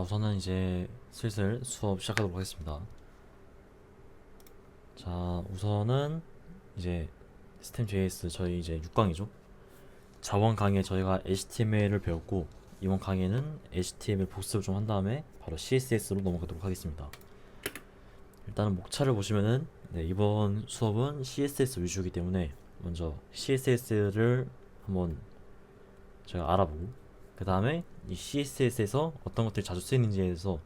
자, 우선은 이제 슬슬 수업 시작하도록 하겠습니다. 자, 우선은 이제 스템 JS 저희 이제 6강이죠. 저번 강의에 저희가 HTML을 배웠고 이번 강의는 HTML 복습을 좀 한 다음에 바로 CSS로 넘어가도록 하겠습니다. 일단은 목차를 보시면은 네, 이번 수업은 CSS 위주이기 때문에 먼저 CSS를 한번 제가 알아보고 그 다음에 이 CSS에서 어떤 것들이 자주 쓰이는지에 대해서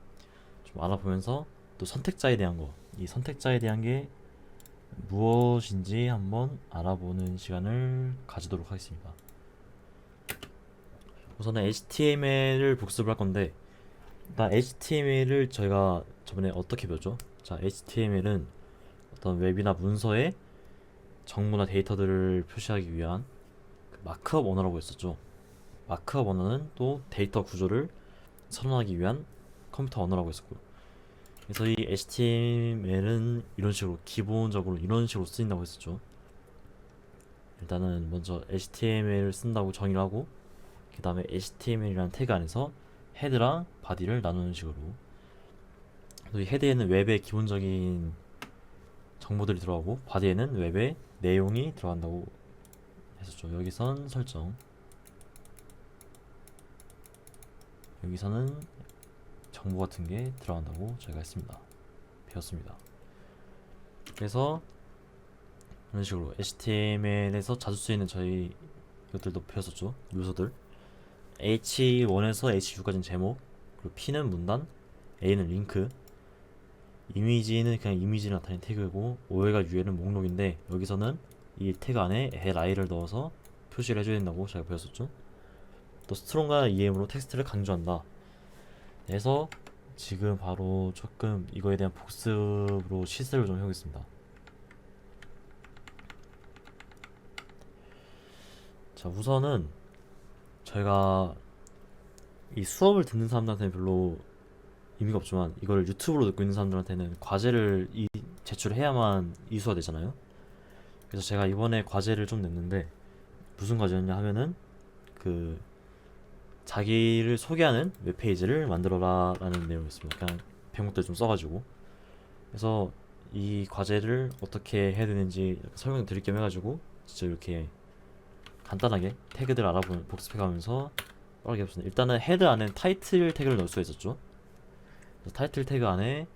좀 알아보면서 또 선택자에 대한 거, 이 선택자에 대한 게 무엇인지 한번 알아보는 시간을 가지도록 하겠습니다. 우선은 HTML을 복습을 할 건데 일단 HTML을 저희가 저번에 어떻게 배웠죠? 자, HTML은 어떤 웹이나 문서에 정보나 데이터들을 표시하기 위한 그 마크업 언어라고 했었죠. 마크업 언어는 또 데이터 구조를 선언하기 위한 컴퓨터 언어라고 했었고요. 그래서 이 HTML은 이런 식으로 기본적으로 이런 식으로 쓰인다고 했었죠. 일단은 먼저 HTML을 쓴다고 정의를 하고 그 다음에 HTML이라는 태그 안에서 헤드랑 바디를 나누는 식으로 이 헤드에는 웹의 기본적인 정보들이 들어가고 바디에는 웹의 내용이 들어간다고 했었죠. 여기선 설정 여기서는 정보 같은 게 들어간다고 저희가 했습니다. 배웠습니다. 그래서 이런 식으로 HTML에서 자주 쓰이는 저희 이것들도 배웠었죠. 요소들. H1에서 H6까지는 제목, 그리고 P는 문단, A는 링크, 이미지는 그냥 이미지를 나타내는 태그고 OL과 UL은 목록인데 여기서는 이 태그 안에 li를 넣어서 표시를 해줘야 된다고 저희가 배웠었죠. 또 스트롱과 EM으로 텍스트를 강조한다. 그래서 지금 바로 조금 이거에 대한 복습으로 시세를 좀 해보겠습니다. 자, 우선은 저희가 이 수업을 듣는 사람들한테는 별로 의미가 없지만 이걸 유튜브로 듣고 있는 사람들한테는 과제를 이 제출해야만 이수가 되잖아요. 그래서 제가 이번에 과제를 좀 냈는데 무슨 과제였냐 하면은 그 자기를 소개하는 웹페이지를 만들어라 라는 내용이었습니다. 그냥 제목들 좀 써가지고 그래서 이 과제를 어떻게 해야 되는지 설명 드릴 겸 해가지고 진짜 이렇게 간단하게 태그들 알아보면 복습해가면서 빠르게 해봤습니다. 일단은 헤드 안에 타이틀 태그를 넣을 수 있었죠. 타이틀 태그 안에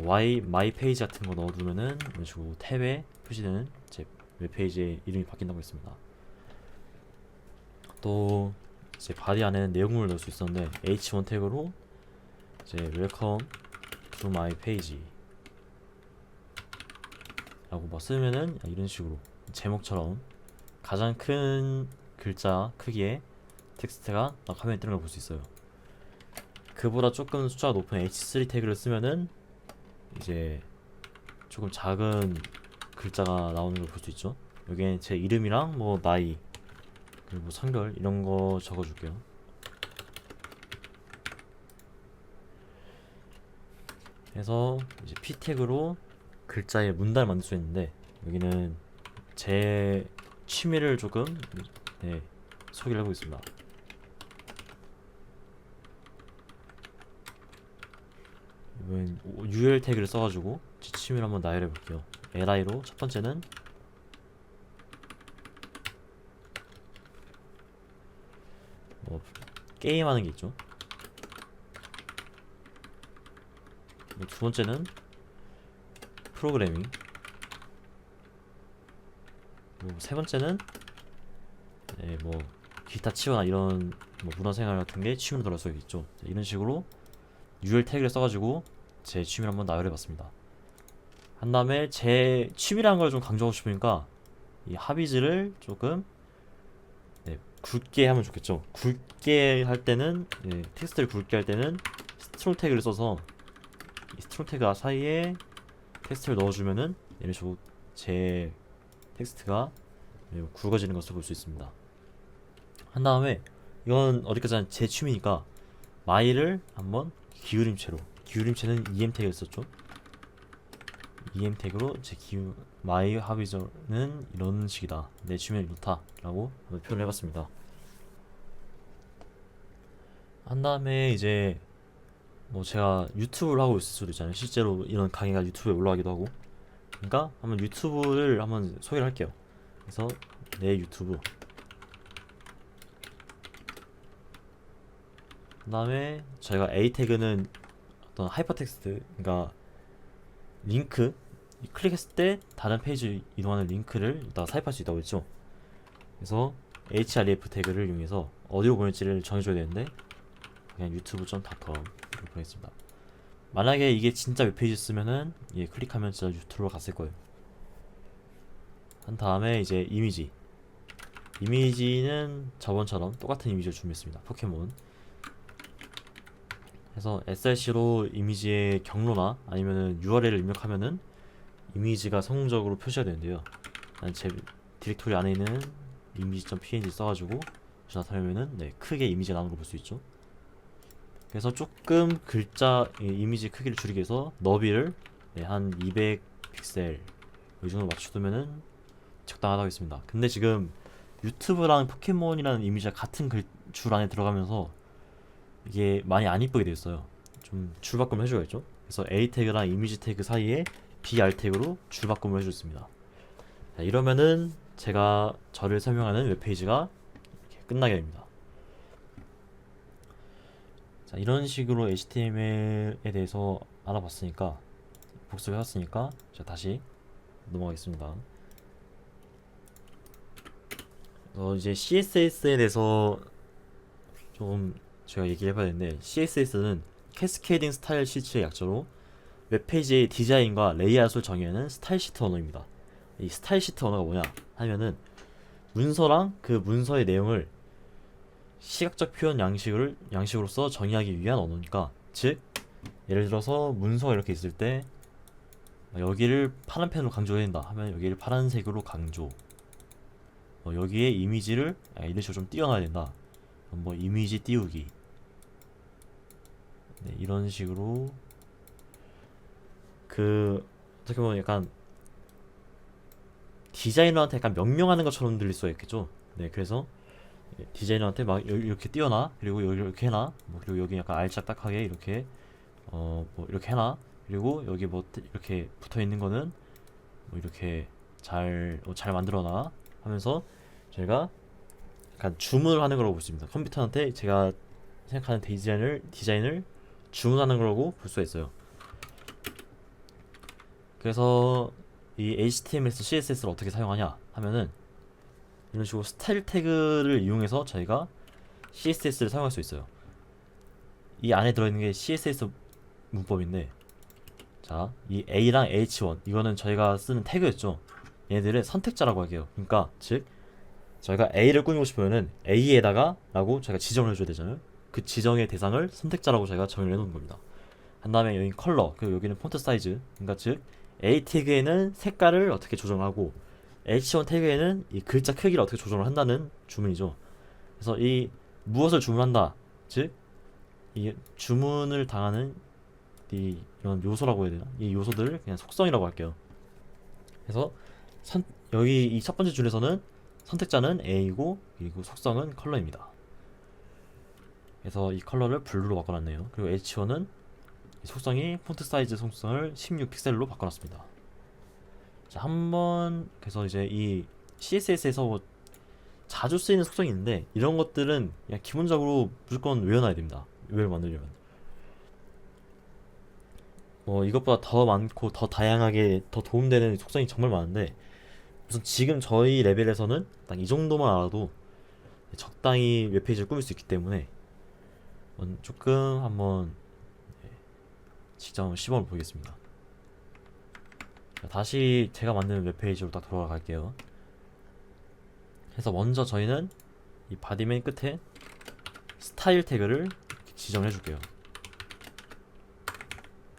y 마이 페이지 같은 거 넣어두면은 이런 식으로 탭에 표시되는 제 웹페이지의 이름이 바뀐다고 했습니다. 또 이제 바디 안에는 내용물을 넣을 수 있었는데 h1 태그로 이제 welcome to my page 라고 뭐 쓰면은 이런 식으로 제목처럼 가장 큰 글자 크기의 텍스트가 막 화면에 뜨는 걸 볼 수 있어요. 그보다 조금 숫자가 높은 h3 태그를 쓰면은 이제 조금 작은 글자가 나오는 걸 볼 수 있죠. 여기에 제 이름이랑 뭐 나이 그리고 성별 이런 거 적어줄게요. 그래서 이제 p 태그로 글자의 문단을 만들 수 있는데 여기는 제 취미를 조금 네, 소개를 하고 있습니다. 이번 UL 태그를 써가지고 제 취미를 한번 나열해 볼게요. li로 첫 번째는 뭐 게임하는 게 있죠. 뭐두 번째는 프로그래밍. 그리고 세 번째는 네, 뭐 기타 치거나 이런 뭐 문화생활 같은 게 취미로 들어갈 수 있죠. 자, 이런 식으로 UL 태그를 써가지고 제 취미를 한번 나열해봤습니다. 한 다음에 제 취미라는 걸 좀 강조하고 싶으니까 이 하비즈를 조금 네, 굵게 하면 좋겠죠. 굵게 할 때는 예, 텍스트를 굵게 할 때는 스트롤 태그를 써서 이 스트롤 태그 사이에 텍스트를 넣어주면은 이런 식으로 제 텍스트가 예, 굵어지는 것을 볼 수 있습니다. 한 다음에 이건 어디까지나 제 취미니까 마이를 한번 기울임체로 기울임체는 em 태그를 썼죠. em 태그로 제 기우 마이 하비저는 이런 식이다. 내 취미는 이렇다 라고 표현을 해봤습니다. 한 다음에 이제 뭐 제가 유튜브를 하고 있을 수도 있잖아요. 실제로 이런 강의가 유튜브에 올라가기도 하고. 그러니까 한번 유튜브를 한번 소개를 할게요. 그래서 내 유튜브. 그 다음에 저희가 A 태그는 어떤 하이퍼텍스트, 그러니까 링크 이 클릭했을 때 다른 페이지 이동하는 링크를 이따 삽입할 수 있다고 했죠. 그래서 href 태그를 이용해서 어디로 보낼지를 정해줘야 되는데 그냥 유튜브.com 이렇게 보냈습니다. 만약에 이게 진짜 웹페이지 쓰면은 예, 클릭하면 진짜 유튜브로 갔을 거예요. 한 다음에 이제 이미지. 이미지는 저번처럼 똑같은 이미지를 준비했습니다. 포켓몬. 그래서 src로 이미지의 경로나 아니면은 URL을 입력하면은 이미지가 성공적으로 표시가 되는데요. 난제 디렉토리 안에 있는 이미지.png 써가지고 나타내면은 네, 크게 이미지가 나오는 걸 볼 수 있죠. 그래서 조금 글자 이 이미지 크기를 줄이기 위해서 너비를 네, 한200 픽셀 이 정도 맞춰두면은 적당하다고 했습니다. 근데 지금 유튜브랑 포켓몬이라는 이미지가 같은 글 줄 안에 들어가면서 이게 많이 안 이쁘게 되었어요. 좀 줄 바꿈 해줘야겠죠. 그래서 A 태그랑 이미지 태그 사이에 태그로 줄바꿈을 해줬습니다. 자, 이러면은 제가 저를 설명하는 웹페이지가 끝나게 됩니다. 자, 이런 식으로 HTML에 대해서 알아봤으니까 복습해왔으니까 자, 다시 넘어가겠습니다. 어, 이제 CSS에 대해서 좀 제가 얘기를 해봐야 되는데 CSS는 캐스케이딩 스타일 시트의 약자로 웹페이지의 디자인과 레이아웃을 정의하는 스타일 시트 언어입니다. 이 스타일 시트 언어가 뭐냐 하면은 문서랑 그 문서의 내용을 시각적 표현 양식을 양식으로서 정의하기 위한 언어니까 즉 예를 들어서 문서가 이렇게 있을 때 여기를 파란 펜으로 강조해야 된다 하면 여기를 파란색으로 강조. 어, 여기에 이미지를 아, 이런 식으로 좀 띄워놔야 된다. 뭐 이미지 띄우기. 네, 이런 식으로 그 어떻게 보면 약간 디자이너한테 약간 명령하는 것처럼 들릴 수가 있겠죠. 네, 그래서 디자이너한테 막 여- 이렇게 띄워놔 그리고 여기 이렇게 해놔 뭐 그리고 여기 약간 알짝딱하게 이렇게 어 뭐 이렇게 해놔 그리고 여기 뭐 뜨- 이렇게 붙어 있는 거는 뭐 이렇게 잘 어, 잘 만들어놔 하면서 제가 약간 주문을 하는 거라고 볼 수 있습니다. 컴퓨터한테 제가 생각하는 디자인을 디자인을 주문하는 거라고 볼 수가 있어요. 그래서 이 HTML에서 CSS를 어떻게 사용하냐 하면은 이런 식으로 스타일 태그를 이용해서 저희가 CSS를 사용할 수 있어요. 이 안에 들어있는 게 CSS 문법인데 자, 이 A랑 H1 이거는 저희가 쓰는 태그였죠. 얘네들의 선택자라고 할게요. 그러니까 즉 저희가 A를 꾸미고 싶으면은 A에다가 라고 저희가 지정을 해줘야 되잖아요. 그 지정의 대상을 선택자라고 저희가 정의를 해놓은 겁니다. 한 다음에 여기 컬러 그리고 여기는 폰트 사이즈 그러니까 즉 A 태그에는 색깔을 어떻게 조정하고 H1 태그에는 이 글자 크기를 어떻게 조정을 한다는 주문이죠. 그래서 이 무엇을 주문한다 즉 이 주문을 당하는 이 이런 요소라고 해야 되나 이 요소들을 그냥 속성이라고 할게요. 그래서 선, 여기 이 첫 번째 줄에서는 선택자는 A이고 그리고 속성은 컬러입니다. 그래서 이 컬러를 블루로 바꿔놨네요. 그리고 H1은 속성이 폰트 사이즈 속성을 16 픽셀로 바꿔놨습니다. 자, 한번 그래서 이제 이 CSS에서 뭐 자주 쓰이는 속성이 있는데 이런 것들은 그냥 기본적으로 무조건 외워놔야 됩니다. 웹을 만들려면. 뭐 이것보다 더 많고 더 다양하게 더 도움되는 속성이 정말 많은데 우선 지금 저희 레벨에서는 딱 이 정도만 알아도 적당히 웹페이지를 꾸밀 수 있기 때문에 음, 조금 한번 네, 직접 한번 시범을 보겠습니다. 자, 다시 제가 만든 웹페이지로 딱 돌아갈게요. 그래서 먼저 저희는 이 바디 맨 끝에 스타일 태그를 지정해 줄게요.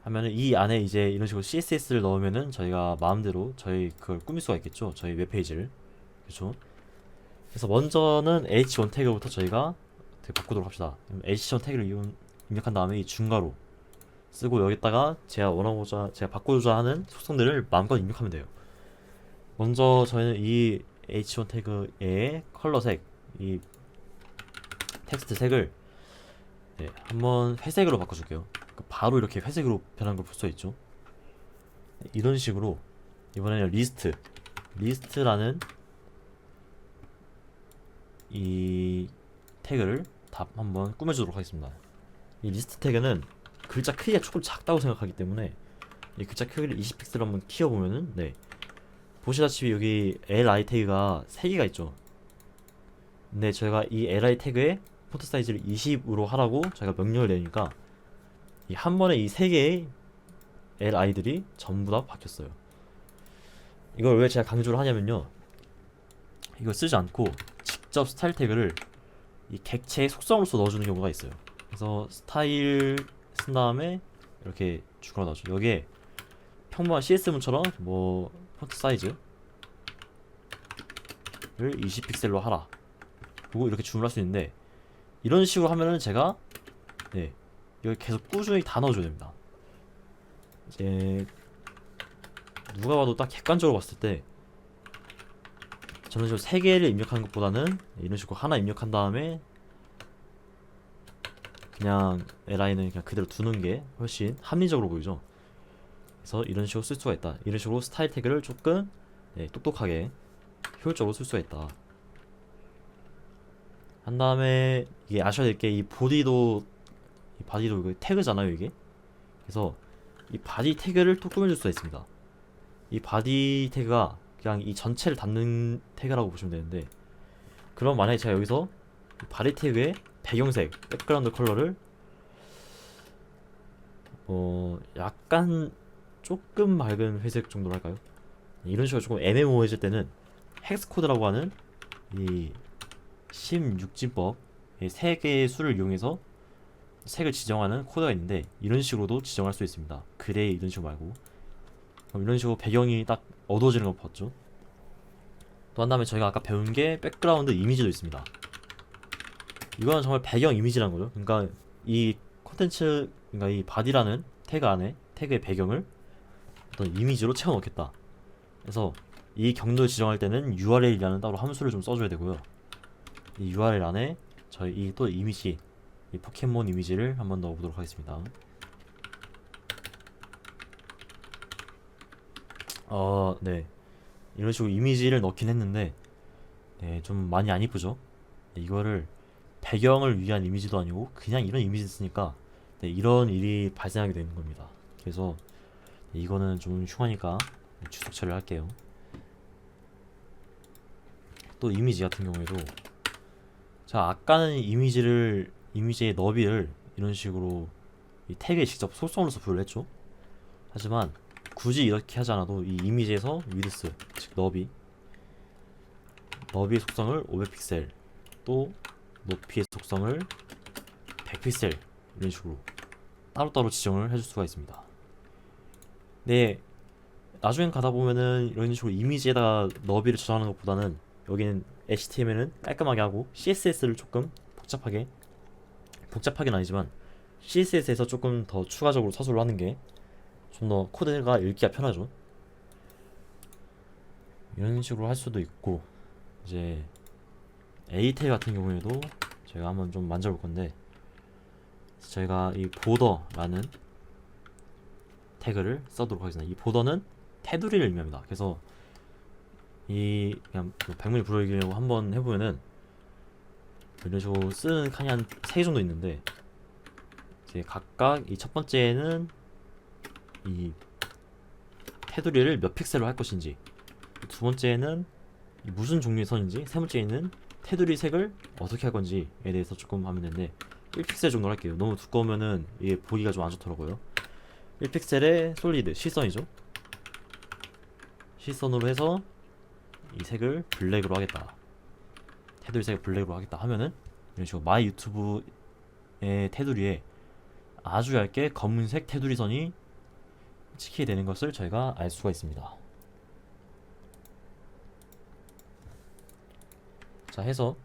하면은 이 안에 이제 이런 식으로 CSS를 넣으면은 저희가 마음대로 저희 그걸 꾸밀 수가 있겠죠. 저희 웹페이지를. 그렇죠? 그래서 먼저는 H1 태그부터 저희가 바꾸도록 합시다. 그럼 H1 태그를 입력한 다음에 이 중괄호 쓰고 여기다가 제가 원하고자 제가 바꾸고자 하는 속성들을 마음껏 입력하면 돼요. 먼저 저희는 이 H1 태그의 컬러색 이 텍스트 색을 네, 한번 회색으로 바꿔줄게요. 그 바로 이렇게 회색으로 변한 걸 볼 수 있죠. 이런 식으로 이번에는 리스트 리스트라는 이 태그를 다 한번 꾸며주도록 하겠습니다. 이 리스트 태그는 글자 크기가 조금 작다고 생각하기 때문에 이 글자 크기를 20픽셀 한번 키워보면은 네 보시다시피 여기 li 태그가 3개가 있죠. 근데 저희가 이 li 태그에 폰트 사이즈를 20으로 하라고 저희가 명령을 내니까 이 한 번에 이세 개의 li들이 전부 다 바뀌었어요. 이걸 왜 제가 강조를 하냐면요. 이걸 쓰지 않고 직접 스타일 태그를 이 객체의 속성으로서 넣어주는 경우가 있어요. 그래서 스타일 쓴 다음에 이렇게 주거나 넣어줘. 여기에 평범한 CS문처럼 뭐 폰트 사이즈를 20픽셀로 하라. 그리고 이렇게 주문할 수 있는데 이런 식으로 하면은 제가 네 여기 계속 꾸준히 다 넣어줘야 됩니다. 이제 누가 봐도 딱 객관적으로 봤을 때 저는 저세 개를 입력하는 것보다는 이런 식으로 하나 입력한 다음에 그냥 li는 그냥 그대로 두는 게 훨씬 합리적으로 보이죠. 그래서 이런 식으로 쓸 수가 있다. 이런 식으로 스타일 태그를 조금 네, 똑똑하게 효율적으로 쓸 수가 있다. 한 다음에 이게 아셔야 될 게 이 보디도 이 바디도 이거 태그잖아요 이게. 그래서 이 바디 태그를 또 꾸며줄 수가 있습니다. 이 바디 태그가 그냥 이 전체를 담는 태그라고 보시면 되는데 그럼 만약에 제가 여기서 이 바디 태그의 배경색, 백그라운드 컬러를 어 약간 조금 맑은 회색 정도로 할까요? 이런 식으로 조금 애매모호해질 때는 헥스 코드라고 하는 이 16진법 세 개의 수를 이용해서 색을 지정하는 코드가 있는데 이런 식으로도 지정할 수 있습니다. 그레이 이런 식으로 말고 그럼 이런 식으로 배경이 딱 어두워지는 걸 봤죠. 또 한 다음에 저희가 아까 배운 게 백그라운드 이미지도 있습니다. 이거는 정말 배경 이미지라는 거죠. 그러니까 이 컨텐츠, 그러니까 이 바디라는 태그 안에 태그의 배경을 어떤 이미지로 채워 넣겠다. 그래서 이 경로를 지정할 때는 URL이라는 따로 함수를 좀 써줘야 되고요. 이 URL 안에 저희 이 또 이미지, 이 포켓몬 이미지를 한번 넣어보도록 하겠습니다. 어, 네. 이런 식으로 이미지를 넣긴 했는데, 네, 좀 많이 안 이쁘죠? 네, 이거를 배경을 위한 이미지도 아니고 그냥 이런 이미지 쓰니까 네, 이런 일이 발생하게 되는 겁니다. 그래서 네, 이거는 좀 흉하니까 주석 처리를 할게요. 또 이미지 같은 경우에도 자 아까는 이미지를 이미지의 너비를 이런 식으로 이 태그에 직접 속성으로서 부여를 했죠. 하지만 굳이 이렇게 하지 않아도 이 이미지에서 위드스 즉 너비 너비의 속성을 500픽셀 또 높이의 속성을 100픽셀 이런 식으로 따로따로 지정을 해줄 수가 있습니다. 네, 나중에 가다 보면은 이런 식으로 이미지에다가 너비를 저장하는 것보다는 여기는 HTML은 깔끔하게 하고 CSS를 조금 복잡하게 복잡하긴 아니지만 CSS에서 조금 더 추가적으로 서술을 하는 게 좀 더 코드가 읽기가 편하죠. 이런 식으로 할 수도 있고 이제 에이텔 같은 경우에도 저희가 한번 좀 만져볼 건데 저희가 이 보더라는 태그를 써도록 하겠습니다. 이 보더는 테두리를 의미합니다. 그래서 이 그냥 그 백문이 불여일견으로 한번 해보면은 이런 식으로 쓰는 칸이 한 3개 정도 있는데 이제 각각 이 첫 번째는 이 테두리를 몇 픽셀로 할 것인지 두 번째는 이 무슨 종류의 선인지 세 번째는 테두리 색을 어떻게 할 건지에 대해서 조금 하면 되는데 1픽셀 정도 할게요. 너무 두꺼우면은 이게 보기가 좀 안 좋더라고요. 1픽셀의 솔리드 시선이죠? 시선으로 해서 이 색을 블랙으로 하겠다. 테두리 색을 블랙으로 하겠다 하면은 이런 식으로 마이 유튜브의 테두리에 아주 얇게 검은색 테두리 선이 찍히게 되는 것을 저희가 알 수가 있습니다 자 해서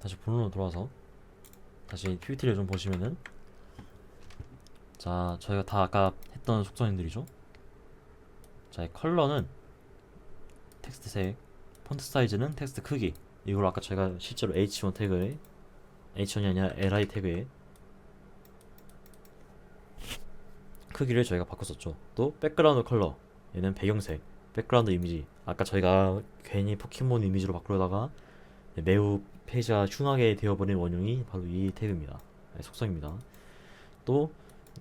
다시 본론으로 돌아와서 다시 PPT를 좀 보시면은 자 저희가 다 아까 했던 속성들이죠? 자이 컬러는 텍스트 색 폰트 사이즈는 텍스트 크기. 이걸 아까 제가 실제로 h1 태그에 h1이 아니라 li 태그에 크기를 저희가 바꿨었죠. 또 백그라운드 컬러 얘는 배경색, 백그라운드 이미지. 아까 저희가 괜히 포켓몬 이미지로 바꾸려다가 매우 페이지가 흉하게 되어버린 원흉이 바로 이 태그입니다. 네, 속성입니다. 또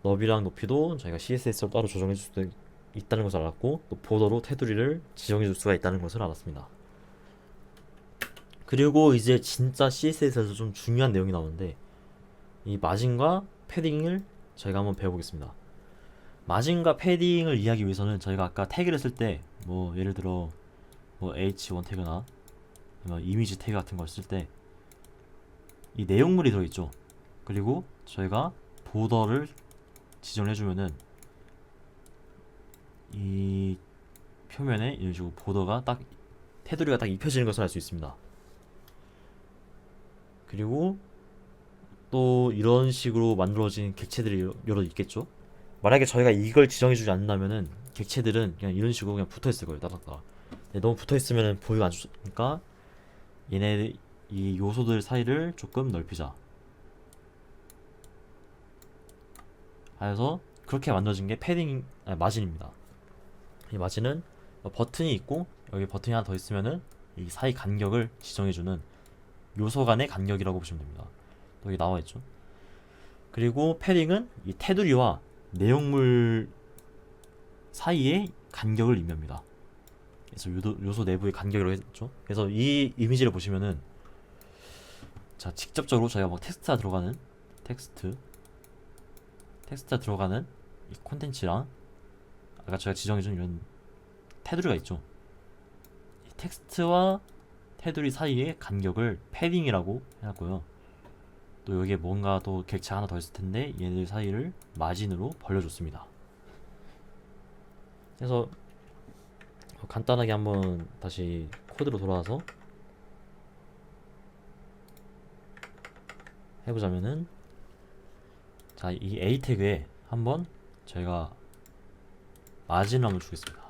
너비랑 높이도 저희가 CSS로 따로 조정해 줄 수도 있다는 것을 알았고 또 보더로 테두리를 지정해 줄 수가 있다는 것을 알았습니다. 그리고 이제 진짜 CSS에서 좀 중요한 내용이 나오는데 이 마진과 패딩을 저희가 한번 배워보겠습니다. 마진과 패딩을 이해하기 위해서는 저희가 아까 태그를 쓸 때 뭐 예를 들어 뭐 H1 태그나 뭐 이미지 태그 같은 걸 쓸 때 이 내용물이 들어있죠. 그리고 저희가 보더를 지정을 해주면은 이 표면에 이런 식으로 보더가 딱 테두리가 딱 입혀지는 것을 알 수 있습니다. 그리고 또 이런 식으로 만들어진 객체들이 여러- 있겠죠. 만약에 저희가 이걸 지정해주지 않는다면은 객체들은 그냥 이런 식으로 그냥 붙어 있을 거예요. 따닥따닥. 근데 너무 붙어 있으면 보기가 안 좋으니까 얘네 이 요소들 사이를 조금 넓히자. 하여서 그렇게 만들어진 게 패딩 아니, 마진입니다. 이 마진은 버튼이 있고 여기 버튼이 하나 더 있으면은 이 사이 간격을 지정해주는 요소 간의 간격이라고 보시면 됩니다. 또 여기 나와 있죠. 그리고 패딩은 이 테두리와 내용물 사이의 간격을 의미합니다. 그래서 요도, 요소 내부의 간격이라고 했죠. 그래서 이 이미지를 보시면은 자 직접적으로 저희가 막 텍스트가 들어가는 텍스트 텍스트가 들어가는 이 콘텐츠랑 아까 제가 지정해준 이런 테두리가 있죠. 이 텍스트와 테두리 사이의 간격을 패딩이라고 해놨고요. 또 여기에 뭔가 또 객체 하나 더 있을 텐데 얘들 사이를 마진으로 벌려줬습니다. 그래서 간단하게 한번 다시 코드로 돌아와서 해보자면은 자 이 A 태그에 한번 저희가 마진을 한번 주겠습니다.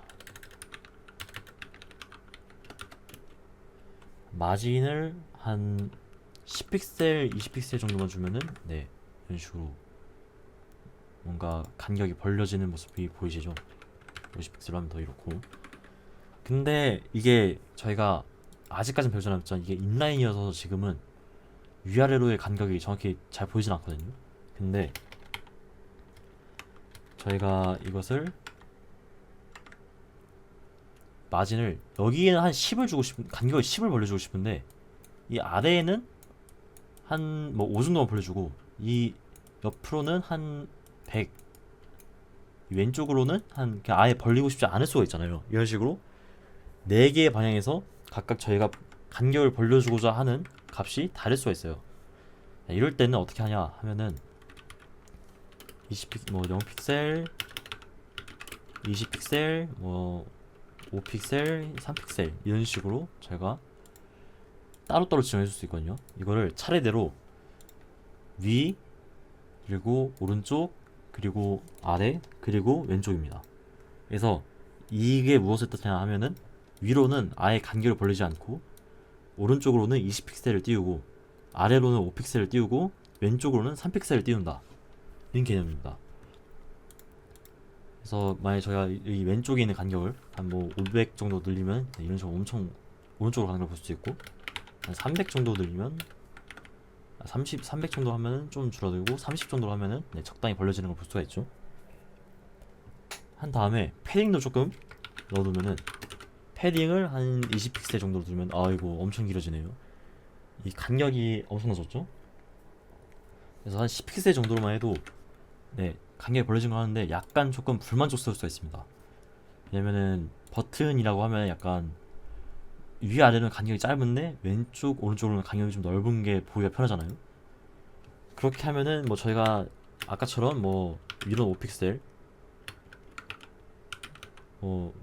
마진을 한 10픽셀, 20픽셀 정도만 주면은 네 이런 식으로 뭔가 간격이 벌려지는 모습이 보이시죠? 50픽셀로 하면 더 이렇고 근데 이게 저희가 아직까진 배우지 않았지만 이게 인라인이어서 지금은 위아래로의 간격이 정확히 잘 보이진 않거든요 근데 저희가 이것을 마진을 여기에는 한 10을 주고 싶은 간격을 10을 벌려주고 싶은데 이 아래에는 한 뭐 5 정도만 벌려주고 이 옆으로는 한 100, 이 왼쪽으로는 한 아예 벌리고 싶지 않을 수가 있잖아요. 이런 식으로 네 개의 방향에서 각각 저희가 간격을 벌려주고자 하는 값이 다를 수가 있어요. 자, 이럴 때는 어떻게 하냐 하면은 20픽 뭐 0픽셀, 20픽셀, 뭐 5픽셀, 3픽셀 이런 식으로 제가 따로따로 지정해 줄 수 있거든요. 이거를 차례대로 위 그리고 오른쪽 그리고 아래 그리고 왼쪽입니다. 그래서 이게 무엇을 뜻하냐 하면은 위로는 아예 간격을 벌리지 않고 오른쪽으로는 20픽셀을 띄우고 아래로는 5픽셀을 띄우고 왼쪽으로는 3픽셀을 띄운다. 이런 개념입니다. 그래서 만약에 저희가 이- 이 왼쪽에 있는 간격을 한 뭐 500 정도 늘리면 네, 이런 식으로 엄청 오른쪽으로 가는 걸 볼 수 있고 한 300 정도 늘리면 아, 30, 300 정도 하면은 좀 줄어들고 30 정도 하면은 네, 적당히 벌려지는 걸 볼 수가 있죠. 한 다음에 패딩도 조금 넣어두면은 패딩을 한 20픽셀 정도로 두면 아 이거 엄청 길어지네요. 이 간격이 엄청나졌죠? 그래서 한 10픽셀 정도로만 해도 네 간격이 벌려진 거 하는데 약간 조금 불만족스러울 수가 있습니다. 왜냐면은 버튼이라고 하면 약간 위아래는 간격이 짧은데 왼쪽 오른쪽으로는 간격이 좀 넓은 게 보기가 편하잖아요. 그렇게 하면은 뭐 저희가 아까처럼 뭐 위로는 5픽셀, 뭐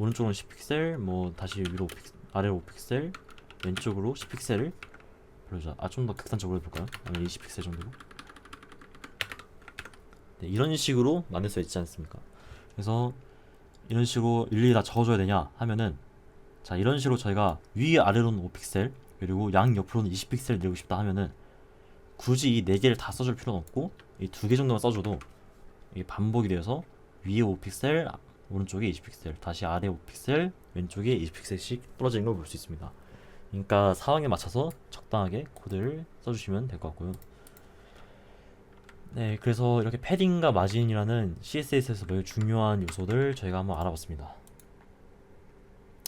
오른쪽으로는 10픽셀, 뭐 다시 위로 5픽, 아래로 5픽셀, 왼쪽으로 10픽셀을 별로자. 아 좀 더 극단적으로 해볼까요? 아니면 20픽셀 정도로. 네, 이런 식으로 만들 수 있지 않습니까? 그래서 이런 식으로 일일이 다 적어줘야 되냐 하면은 자 이런 식으로 저희가 위 아래로는 5픽셀 그리고 양 옆으로는 20픽셀 내고 싶다 하면은 굳이 이 네 개를 다 써줄 필요는 없고 이 두 개 정도만 써줘도 이게 반복이 되어서 위에 5픽셀, 오른쪽에 20픽셀, 다시 아래 5픽셀, 왼쪽에 20픽셀씩 떨어지는 걸 볼 수 있습니다. 그러니까 상황에 맞춰서 적당하게 코드를 써주시면 될 것 같고요. 네, 그래서 이렇게 패딩과 마진이라는 CSS에서 매우 중요한 요소들 저희가 한번 알아봤습니다.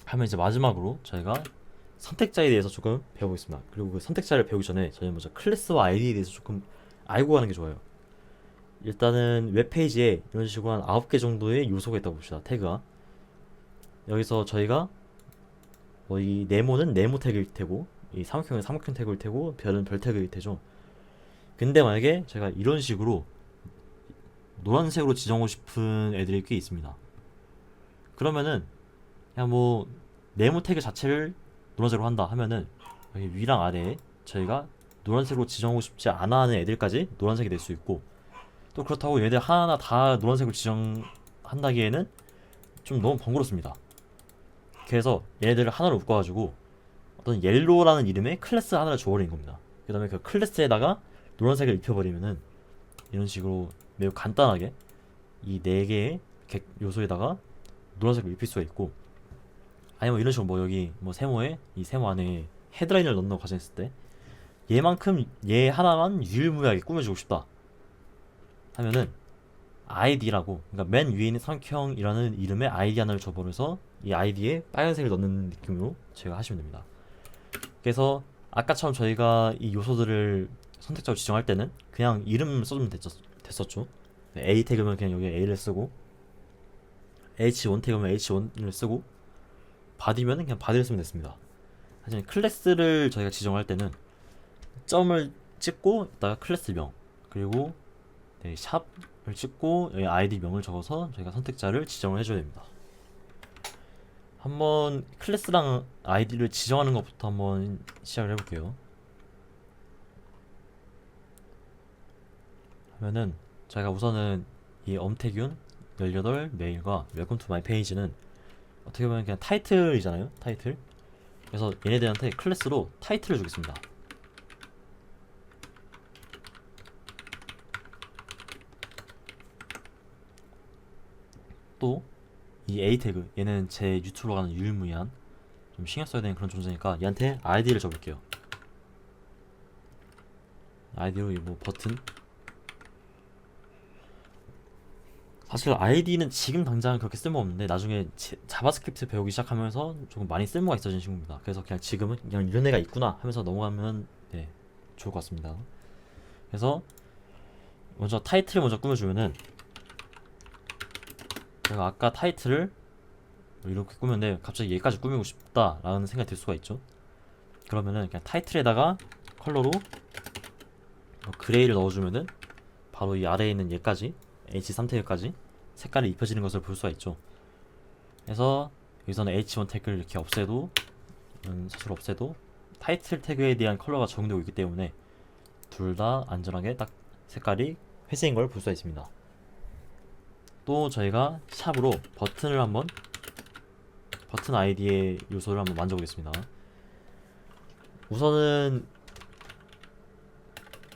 하면 이제 마지막으로 저희가 선택자에 대해서 조금 배워보겠습니다. 그리고 그 선택자를 배우기 전에 저희는 먼저 클래스와 아이디에 대해서 조금 알고 가는 게 좋아요. 일단은 웹페이지에 이런 식으로 한 9개 정도의 요소가 있다고 봅시다. 태그가. 여기서 저희가 뭐 이 네모는 네모 태그일 테고 이 삼각형은 삼각형 태그일 테고 별은 별 태그일 테죠. 근데 만약에 제가 이런 식으로 노란색으로 지정하고 싶은 애들이 꽤 있습니다. 그러면은 그냥 뭐 네모 태그 자체를 노란색으로 한다 하면은 위랑 아래에 저희가 노란색으로 지정하고 싶지 않아 하는 애들까지 노란색이 될 수 있고 또 그렇다고 얘들 하나하나 다 노란색으로 지정한다기에는 좀 너무 번거롭습니다. 그래서 얘네들을 하나로 묶어가지고 어떤 옐로우라는 이름의 클래스 하나를 줘버리는 겁니다. 그 다음에 그 클래스에다가 노란색을 입혀버리면은 이런 식으로 매우 간단하게 이 네 개의 객- 요소에다가 노란색을 입힐 수가 있고 아니면 이런 식으로 뭐 여기 뭐 세모에 이 세모 안에 헤드라인을 넣는 과정했을 때 얘만큼 얘 하나만 유일무이하게 꾸며주고 싶다 하면은 id라고 그러니까 맨 위에 있는 삼각형이라는 이름의 id 하나를 줘버려서 이 id에 빨간색을 넣는 느낌으로 제가 하시면 됩니다. 그래서 아까처럼 저희가 이 요소들을 선택적으로 지정할 때는 그냥 이름 써주면 됐었, 됐었죠. 네, A 태그면 그냥 여기 A를 쓰고 H1 태그면 H1을 쓰고 바디면 그냥 바디를 쓰면 됐습니다. 하지만 클래스를 저희가 지정할 때는 점을 찍고 이따가 클래스명 그리고 네, 샵을 찍고 여기 아이디 명을 적어서 저희가 선택자를 지정을 해줘야 됩니다. 한번 클래스랑 아이디를 지정하는 것부터 한번 시작을 해볼게요. 하면은 저희가 우선은 이 엄태균 18 메일과 웰컴 투 마이 페이지는 어떻게 보면 그냥 타이틀이잖아요. 타이틀. 그래서 얘네들한테 클래스로 타이틀을 주겠습니다. 또 이 A 태그 얘는 제 유튜브로 가는 유일무이한 좀 신경 써야 되는 그런 존재니까 얘한테 아이디를 줘볼게요. 아이디로 이뭐 버튼 사실 아이디는 지금 당장 그렇게 쓸모없는데 나중에 제- 자바스크립트 배우기 시작하면서 조금 많이 쓸모가 있어진 친구입니다. 그래서 그냥 지금은 그냥 이런 애가 있구나 하면서 넘어가면 네 좋을 것 같습니다. 그래서 먼저 타이틀을 먼저 꾸며주면은 제가 아까 타이틀을 뭐 이렇게 꾸몄는데 갑자기 얘까지 꾸미고 싶다라는 생각이 들 수가 있죠. 그러면은 그냥 타이틀에다가 컬러로 뭐 그레이를 넣어주면은 바로 이 아래에 있는 얘까지 H3 태그까지 색깔이 입혀지는 것을 볼 수가 있죠. 그래서 여기서는 H1 태그를 이렇게 없애도 이런 서술 없애도 타이틀 태그에 대한 컬러가 적용되고 있기 때문에 둘 다 안전하게 딱 색깔이 회색인 걸 볼 수가 있습니다. 또 저희가 샵으로 버튼을 한번 버튼 아이디의 요소를 한번 만져보겠습니다. 우선은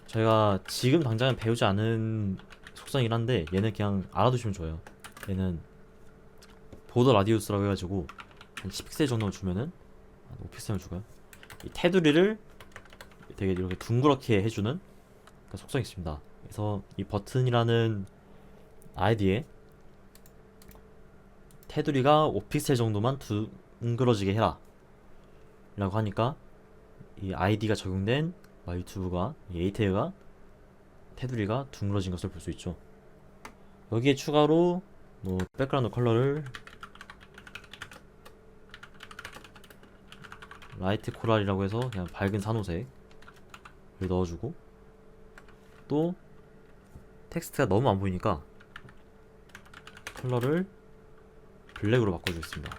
저희가 지금 당장은 배우지 않은 속성이긴 한데 얘는 그냥 알아두시면 좋아요. 얘는 보더 라디우스라고 해가지고 한 10픽셀 정도 주면은 한 5픽셀을 주고요. 이 테두리를 되게 이렇게 둥그렇게 해주는 그 속성이 있습니다. 그래서 이 버튼이라는 아이디에 테두리가 5픽셀 정도만 둥그러지게 해라. 라고 하니까 이 아이디가 적용된 마 유튜브가 이 에이테가 테두리가 둥그러진 것을 볼 수 있죠. 여기에 추가로 뭐 백그라운드 컬러를 라이트 코랄이라고 해서 그냥 밝은 산호색을 넣어주고 또 텍스트가 너무 안 보이니까 컬러를 블랙으로 바꿔주겠습니다.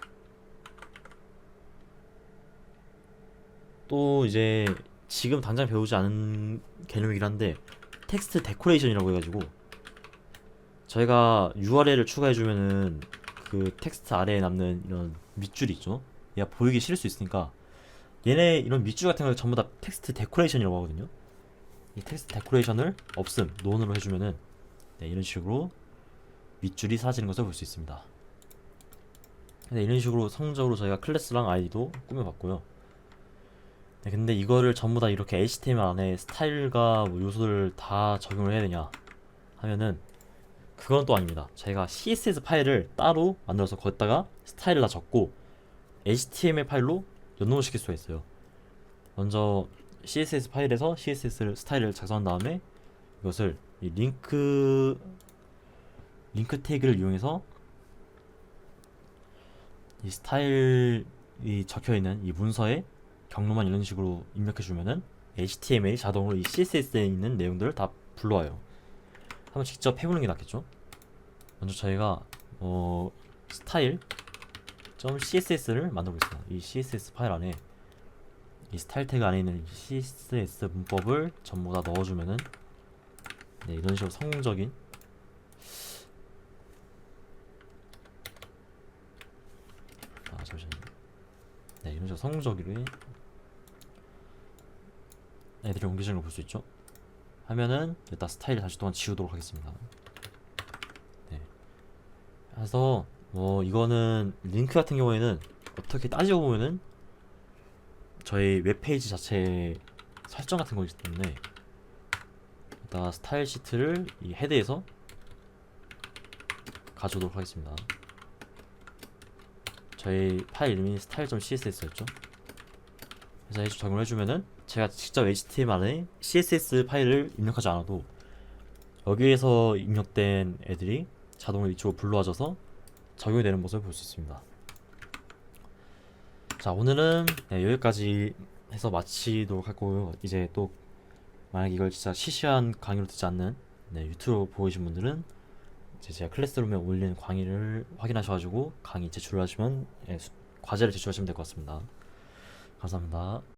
또 이제 지금 당장 배우지 않은 개념이긴 한데 텍스트 데코레이션이라고 해가지고 저희가 URL을 추가해주면은 그 텍스트 아래에 남는 이런 밑줄 있죠? 얘가 보이기 싫을 수 있으니까 얘네 이런 밑줄 같은 걸 전부 다 텍스트 데코레이션이라고 하거든요. 이 텍스트 데코레이션을 없음, 논으로 해주면은 네, 이런 식으로 밑줄이 사라지는 것을 볼 수 있습니다. 네, 이런 식으로 성적으로 저희가 클래스랑 아이디도 꾸며봤고요. 네, 근데 이거를 전부 다 이렇게 HTML 안에 스타일과 뭐 요소를 다 적용을 해야 되냐 하면은 그건 또 아닙니다. 저희가 CSS 파일을 따로 만들어서 거기다가 스타일을 다 적고 HTML 파일로 연동을 시킬 수가 있어요. 먼저 CSS 파일에서 CSS 스타일을 작성한 다음에 이것을 이 링크 링크 태그를 이용해서 이 스타일이 적혀 있는 이 문서에 경로만 이런 식으로 입력해 주면은 HTML이 자동으로 이 CSS에 있는 내용들을 다 불러와요. 한번 직접 해보는 게 낫겠죠? 먼저 저희가 어 스타일 .css를 만들어 보겠습니다. 이 CSS 파일 안에 이 스타일 태그 안에 있는 이 CSS 문법을 전부 다 넣어주면은 네, 이런 식으로 성공적인 아 잠시만요. 네, 식으로 성공적으로 애들이 옮겨지는 걸 볼 수 있죠. 하면은 일단 스타일을 잠시 동안 지우도록 하겠습니다. 네. 그래서 뭐 이거는 링크 같은 경우에는 어떻게 따지고 보면은 저희 웹페이지 자체 설정 같은 거기 때문에 일단 스타일 시트를 이 헤드에서 가져오도록 하겠습니다. 저희 파일 이름이 style.css였죠. 그래서 해주 적용을 해주면은 제가 직접 HTML 안에 CSS 파일을 입력하지 않아도 여기에서 입력된 애들이 자동으로 이쪽으로 불러와져서 적용이 되는 모습을 볼 수 있습니다. 자 오늘은 네, 여기까지 해서 마치도록 할 거고요. 이제 또 만약 이걸 진짜 시시한 강의로 듣지 않는 네, 유튜브 보이신 분들은 이제 제가 클래스룸에 올린 강의를 확인하셔가지고 강의 제출하시면 예, 수- 과제를 제출하시면 될 것 같습니다. 감사합니다.